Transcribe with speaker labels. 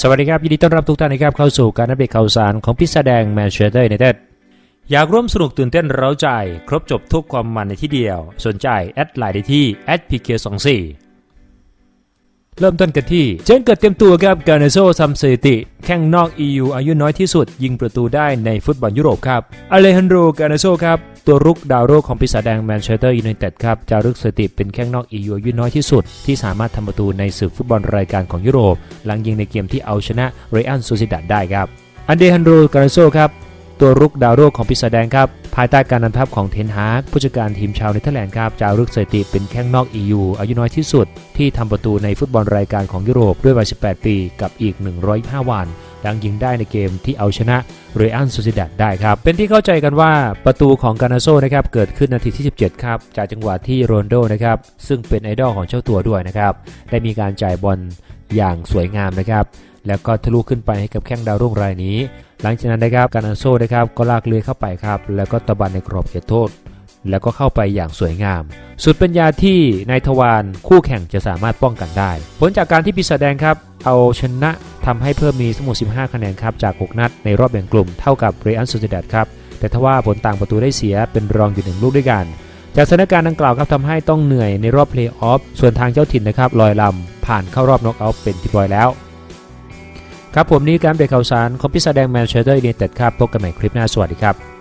Speaker 1: สวัสดีครับ ยินดีต้อนรับทุกท่านนะครับเข้าสู่การอัปเดตข่าวสารของพิษแดงแมนเชสเตอร์ในเต็ดอยากร่วมสนุกตื่นเต้นเร้าใจ ครบจบทุกความมันในที่เดียว สนใจ แอดไลน์ได้ที่ @pk24 เริ่มต้นกันที่เจนเกิดเตรียมตัวครับการเนโซทำสถิติ แข่งนอก EU อายุน้อยที่สุด ยิงประตูได้ในฟุตบอลยุโรปครับอเลฮันโดการเนโซครับตัวรุกดาวโรกของปีศาจแดงแมนเชสเตอร์ยูไนเต็ดครับจารึกสถิติเป็นแข้งนอก EU อายุน้อยที่สุด ที่สามารถทำประตูในศึกฟุตบอลรายการของยุโรป หลังยิงในเกมที่เอาชนะเรอัลซูซิดัดได้ครับอันเดฮันโดการเนโซครับตัวรุกดาวโรกของปีศาจแดงครับ ภายใต้การนำทัพของเทนฮากผู้จัดการทีมชาวเนเธอร์แลนด์ครับจารึกสถิติเป็นแข้งนอก EU อายุน้อยที่สุด ที่ทำประตูในฟุตบอลรายการของยุโรปด้วยวัย 18 ปี กับอีก125วันดังยิงได้ในเกมที่เอาชนะเรอัลซูซิดัดได้ครับ เป็นที่เข้าใจกันว่าประตูของกานาโซนะครับเกิดขึ้นนาทีที่ 17 ครับ จากจังหวะที่โรนโดนะครับซึ่งเป็นไอดอลของเจ้าตัวด้วยนะครับ ได้มีการจ่ายบอลอย่างสวยงามนะครับ แล้วก็ทะลุขึ้นไปให้กับแข้งดาวรุ่งรายนี้ หลังจากนั้นนะครับการันโซนะครับก็ลากเลื้อยเข้าไปครับ แล้วก็ตะบันในกรอบเขตโทษ แล้วก็เข้าไปอย่างสวยงาม สุดป็นยาที่นายทวารคู่แข่งจะสามารถป้องกันได้ ผลจากการที่ปีศาจแดงครับ เอาชนะทำให้เพิ่มมีสมุด15 คะแนนครับจาก 6 นัดในรอบแบ่งกลุ่มเท่ากับเรอัลซูซิดัดครับแต่ทว่าผลต่างประตูได้เสียเป็นรองอยู่หนึ่งลูกด้วยกัน จากสถานการณ์ดังกล่าวครับทำให้ต้องเหนื่อยในรอบเพลย์ออฟส่วนทางเจ้าถิ่นนะครับลอยลำผ่านเข้ารอบน็อกเอาท์เป็นที่ปล่อยแล้ว ครับผมนี่การเบรกข่าวสารของพิษแดงแมนเชสเตอร์ยูไนเต็ดครับพบกันใหม่คลิปหน้าสวัสดีครับ